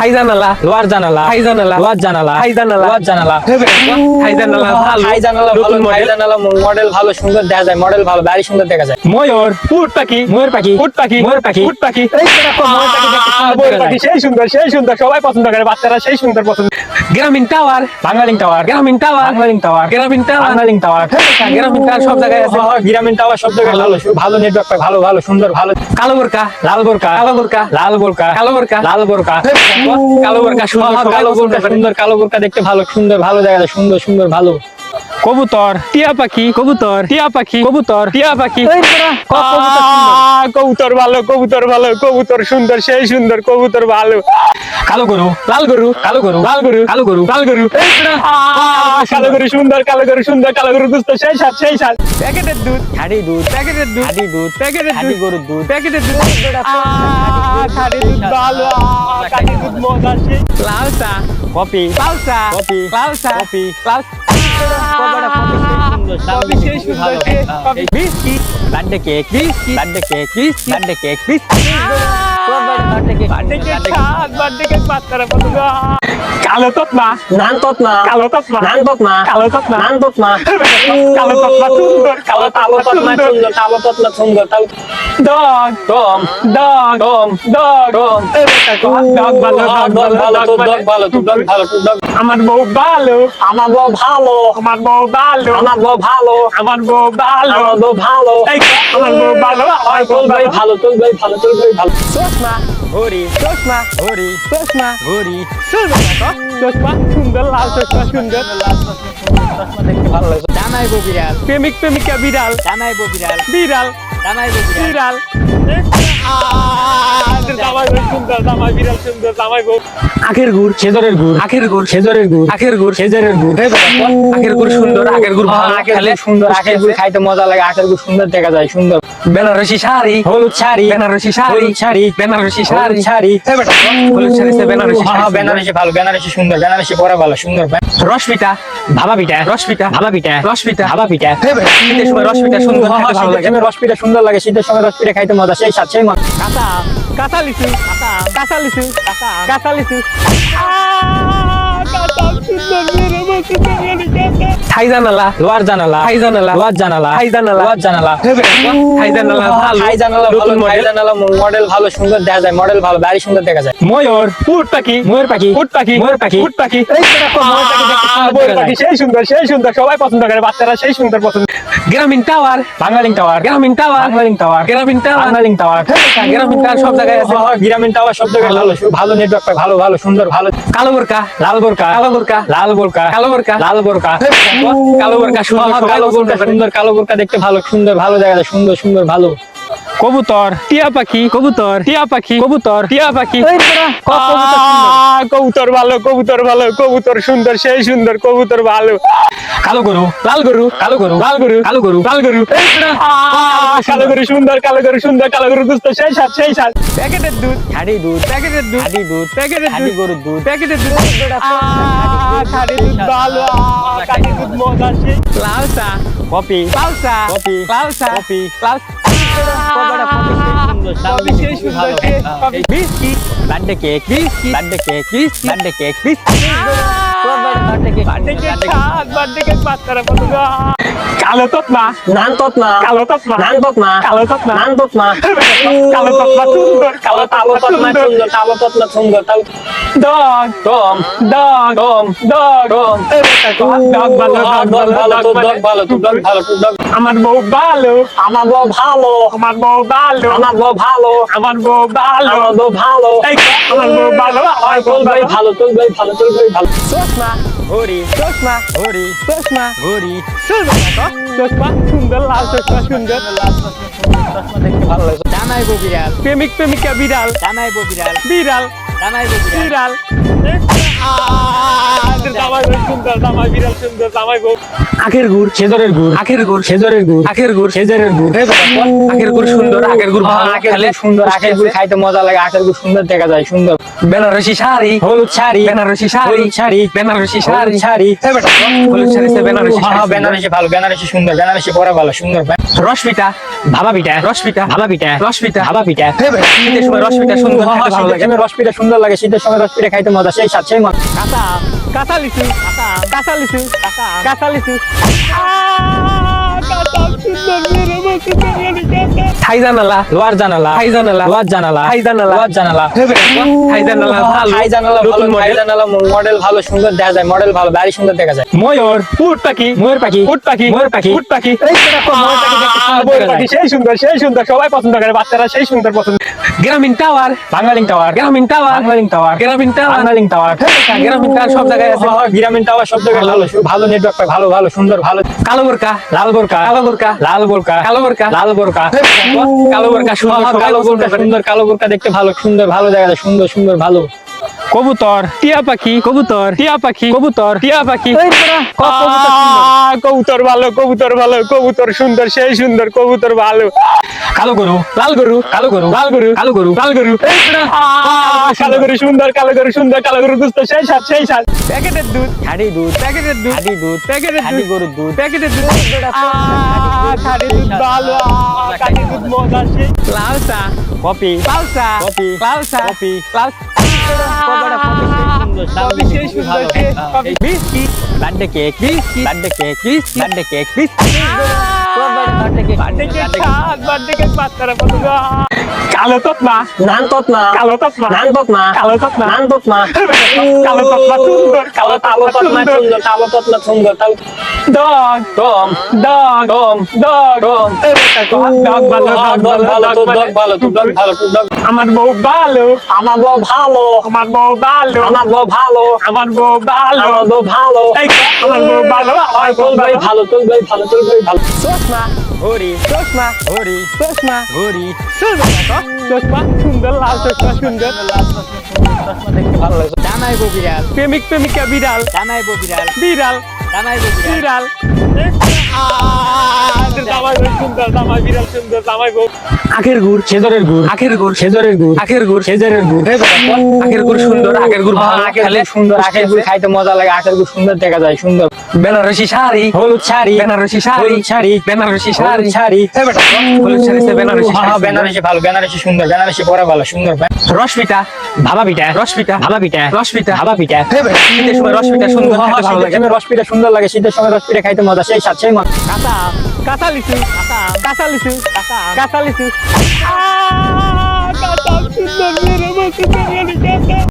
থাই জানালা। লোয়ার জানালা। থাই জানালা। লোয়ার জানালা। থাই জানালা। লোয়ার জানালা। থাই জানালা ভালো। থাই জানালা ভালো। নতুন জানালা মডেল ভালো সুন্দর দেখা যায়। মডেল ভালো বাড়ি সুন্দর দেখা যায়। ময়ূর উট পাখি। ময়ূর পাখি। উট পাখি। ময়ূর পাখি। উট পাখি। এই ময়ূর। সেই সুন্দর সেই সুন্দর। সবাই পছন্দ করে বাচ্চারা সেই সুন্দর পছন্দ Grameen tower Banglalink tower Grameen tower Banglalink tower Grameen tower Banglalink tower Grameen tower সব জায়গায় আছে। গ্রামীণ টাওয়ার সব জায়গায় ভালো ভালো নেটওয়ার্ক পায় ভালো ভালো সুন্দর ভালো। কালো বোরকা লাল বোরকা কালো বোরকা লাল বোরকা কালো বোরকা। লাল বোরকা। কালো বোরকা সুন্দর হ্যাঁ, কালো বোরকা। সুন্দর কালো বোরকা দেখতে ভালো সুন্দর ভালো জায়গা সুন্দর সুন্দর ভালো। কবুতর টিয়া পাখি কবুতর টিয়া পাখি কবুতর টিয়া পাখি। কবুতর ভালো কবুতর ভালো কবুতর সুন্দর সেই সুন্দর কবুতর ভালো। কালো গরু লাল গরু কালো গরু লাল গরু কালো গরু লাল গরু। কালো গরু সুন্দর। কালো গরু সুন্দর কালো গরু দুস্থ সেই সাত সেই সাত প্যাকেটের দুধ খাঁটি দুধ প্যাকেটের দুধ খাঁটি দুধ প্যাকেটের দুধ গরুর দুধ। প্যাকেটের দুধ। খাঁটি দুধ ভালো খাঁটি দুধ মজা সেই। লাল চা কপি লাল চা কপি লাল চা কপি। লাল biscuit birthday cake biscuit birthday cake biscuit birthday cake cake সাত বার্থডে কেক বাচ্চারা পছন্দ কালো তৎমা নান তৎমা কালো তৎমা নান তৎমা কালো তৎমা নান তৎমা কালো তৎমা সুন্দর কালো কালো তৎমা তৎমা সুন্দর। সুন্দর কালো তৎমা সুন্দর। কালো dog Tom dog Tom dog. Tom dog ভালো ডগ ভালো ভালো ডগ ভালো। তোর ভালো তোর আমার বউ ভালো। আমার বউ ভালো। আমার বউ ভালো। আমার বউ ভালো। আমার বউ ভালো। আমার বউ ভালো। আমার বউ ভালো আমার বউ তোর ভাই ভালো। ভালো তোর ভাই ভালো তোর ভাই ভালো। ঘড়ি। চশমা। ঘড়ি। চশমা। ঘড়ি। চশমা সুন্দর লাল চশমা সুন্দর। চশমা দেখতে ভালো লাগে। জামাই বউ বিড়াল। প্রেমিক প্রেমিকা বিড়াল। জামাই বিড়াল। বিড়াল। জামাই বিড়াল। বিড়াল। জামাই সুন্দর জামাই বিড়াল সুন্দর জামাই বউ। আখের গুড়। খেজুরের গুড়। আখের গুড়। খেজুরের গুড়। আখের গুড়। খেজুরের গুড়। আখের গুড় সুন্দর আখের গুড় ভালো। খেলে সুন্দর আখের গুড় খাইতে মজা লাগে আখের গুড় সুন্দর দেখা যায় সুন্দর। বেনারসি শাড়ি। হলুদ শাড়ি বেনারসি শাড়ি। শাড়ি বেনারসি শাড়ি। শাড়ি। হলুদ শাড়ি বেনারসি বেনারসি ভালো বেনারসি সুন্দর বেনারসি পরা ভালো সুন্দর। রসপিটা ভাবা পিঠা। রসপিটা ভাবা পিঠা। রসপিটা ভাবা পিঠা। শীতের সময় রসপিটা সুন্দর হ্যাঁ, ভালো লাগে। সময় পিঠা সুন্দর লাগে শীতের সময় রস পিঠা খাইতে মজা সেই স্বাদ সেই মজা। কাঁচা কাঁচা লিচু কাঁচা লিচু কাঁচা লিচু। থাই জানালা লোহার জানালা থাই জানালা লোহার জানালা থাই জানালা লোহার জানালা। থাই জানালা ভালো থাই জানালা ভালো নতুন মডেল জানালা মডেল ভালো সুন্দর দেখা যায় মডেল ভালো বাড়ি সুন্দর দেখা যায়। ময়ূর উট পাখি ময়ূর পাখি উট পাখি ময়ূর পাখি। উট পাখি। ময়ূর। সেই সুন্দর সেই সুন্দর সবাই পছন্দ করে বাচ্চারা সেই সুন্দর পছন্দ। Grameen tower Banglalink tower Grameen tower Banglalink tower Grameen tower. Banglalink tower. Grameen tower সব জায়গায় আছে। হ্যাঁ, গ্রামীণ টাওয়ার সব জায়গায় ভালো ভালো নেটওয়ার্ক ভালো ভালো সুন্দর ভালো। কালো বোরকা লাল বোরকা। কালো বোরকা লাল বোরকা কালো বোরকা। লাল বোরকা। কালো বোরকা সুন্দর কালো পছন্দ বোরকা। সুন্দর কালো বোরকা দেখতে ভালো সুন্দর ভালো জায়গা সুন্দর সুন্দর ভালো। কবুতর টিয়া পাখি কবুতর টিয়া পাখি কবুতর টিয়া পাখি। কবুতর ভালো কবুতর ভালো কবুতর সুন্দর সেই সুন্দর কবুতর ভালো। কালো গরু লাল গরু কালো গরু লাল গরু কালো গরু লাল গরু। কালো গরু সুন্দর কালো গরু সুন্দর কালো গরু দুস্থ সেই সাত সেই সাত প্যাকেটের দুধ খাঁটি দুধ প্যাকেটের দুধ খাঁটি দুধ প্যাকেটের খাঁটি গরুর দুধ। প্যাকেটের দুধ। আহ, দুধ ভালো আহ, দুধ মজা সেই লাল কপি। লাল কপি। লাল কপি। লাল birthday cake birthday cake birthday cake কালো তৎমা নান তৎমা কালো তৎমা নান তৎমা কালো তৎমা নান তৎমা আমার বউ ভালো, আমার বউ ভালো। আমার বউ ভালো। আমার বউ ভালো। আমার বউ ভালো। আমার বউ ভালো। আমার বউ ভালো আমার বউ ভাই ভালো। তোর ভাই ভালো তোর ভাই ভালো। চশমা ঘড়ি চশমা ঘড়ি চশমা ঘড়ি। চশমা সুন্দর লাল চশমা সুন্দর। চশমা দেখতে ভালো লাগে জামাই বিড়াল। প্রেমিক প্রেমিকা বিড়াল। জামাই বিড়াল। বিড়াল। বিড়াল। আখের গুড় খেজুরের গুড়। আখের গুড়। খেজুরের গুড়। আখের গুড়। খেজুরের গুড়। আখের গুড় সুন্দর আখের গুড় ভালো। আখের গুড়। সুন্দর আখের গুড় খাইতে মজা লাগে আখের গুড় সুন্দর দেখা যায় সুন্দর। বেনারসি শাড়ি হলুদ শাড়ি বেনারসি শাড়ি শাড়ি বেনারসি শাড়ি। শাড়ি। এই বেটা, হলুদ শাড়ি সে বেনারসি হ্যাঁ, বেনারসি ভালো বেনারসি সুন্দর বেনারসি পরা ভালো সুন্দর রসপিটা ভাবা পিঠা রসপিটা ভাবা পিঠা রসপিটা ভাবা পিঠা। এই বেটা, শীতের সময় রসপিটা সুন্দর হ্যাঁ, ভালো লাগে। সময় রস পিঠা সুন্দর লাগে শীতের সময় রস খাইতে মজা সেই স্বাদ সেই মজা। কাঁচা কাঁচা লিচু কাঁচা লিচু কাঁচা লিচু। থাই জানালা। লোয়ার জানালা। থাই জানালা। লোয়ার জানালা। থাই জানালা। লোয়ার জানালা। থাই জানালা ভালো। জানালা ভালো নতুন হাই জানালা মডেল ভালো সুন্দর দেখা যায়। মডেল ভালো বাড়ি সুন্দর দেখা যায়। ময়ূর উট পাখি। ময়ূর পাখি। উট পাখি। ময়ূর পাখি। উট পাখি। এই ময়ূর পাখি দেখতে সুন্দর। ময়ূর দেখা পাখি। যায়। সেই সুন্দর সেই সুন্দর। সবাই পছন্দ করে বাচ্চারা সেই সুন্দর পছন্দ। Grameen tower. Tower. Grameen tower. Tower. Grameen tower. Tower. Grameen tower সব জায়গায় আছে। হ্যাঁ, গ্রামীণ টাওয়ার সব জায়গায় ভালো ভালো। নেটওয়ার্ক ভালো ভালো সুন্দর ভালো। কালো বোরকা। লাল বোরকা। কালো বোরকা। লাল বোরকা। কালো বোরকা। লাল বোরকা। কালো বোরকা সুন্দর হ্যাঁ, কালো বোরকা সুন্দর কালো বোরকা দেখতে ভালো সুন্দর ভালো দেখা যায় সুন্দর সুন্দর ভালো। কবুতর টিয়া পাখি কবুতর টিয়া পাখি কবুতর টিয়া পাখি। কবুতর ভালো কবুতর ভালো কবুতর সুন্দর সেই সুন্দর কবুতর ভালো। কালো গরু লাল গরু কালো গরু লাল গরু কালো গরু লাল গরু। কালো গরু সুন্দর কালো গরু সুন্দর কালো গরু দুস্থ সেই সাত সেই সাত। প্যাকেটের দুধ খাঁটি দুধ প্যাকেটের দুধ খাঁটি দুধ প্যাকেটের দুধ গরুর দুধ। প্যাকেটের দুধ। খাঁটি দুধ ভালো খাঁটি দুধ মজা সেই। চা। কপি লাল চা। কফি। লাল চা। বার্থডে কেক বার্থডে ভালো dog ভালো আমার বউ ভালো আমার বউ ভালো। আমার বউ ভালো। আমার বউ ভালো। আমার বউ ভালো। আমার বউ ভালো। এই আমার বউ ভালো আমার বউ ভাই ভালো। ভালো তোর ভাই ভালো তোর ভাই ভালো। চশমা ঘড়ি চশমা ঘড়ি চশমা ঘড়ি। চশমা সুন্দর লাল চশমা সুন্দর। চশমা দেখতে ভালো লাগে জানাইবো বিড়াল। প্রেমিক প্রেমিকা বিড়াল। জানাইবো বিড়াল। বিড়াল। বিড়াল। আখের গুড় খেজুরের গুড়। আখের গুড়। খেজুরের গুড়। আখের গুড়। খেজুরের গুড়। আখের গুড় সুন্দর আখের গুড় ভালো। আখের গুড় সুন্দর আখের গুড় খাইতে মজা লাগে আখের গুড় সুন্দর দেখা যায় সুন্দর। বেনারসি শাড়ি হলুদ শাড়ি বেনারসি শাড়ি হলুদ শাড়ি বেনারসি শাড়ি। শাড়ি। এই বেটা, হলুদ শাড়ি সে বেনারসি হ্যাঁ, বেনারসি ভালো বেনারসি সুন্দর বেনারসি পরা ভালো সুন্দর রসপিটা ভাবা পিঠা রসপিটা ভাবা পিঠা রসপিটা ভাবা পিঠা এই বেটা, শীতের সময় রসপিটা সুন্দর হ্যাঁ, ভালো লাগে রস সুন্দর লাগে শীতের সময় রস পিঠা খাইতে মজা সেই স্বাদ সেই মজা। কাঁচা কাঁচা লিচু কাঁচা লিচু কাঁচা লিচু। কাঁচা বসে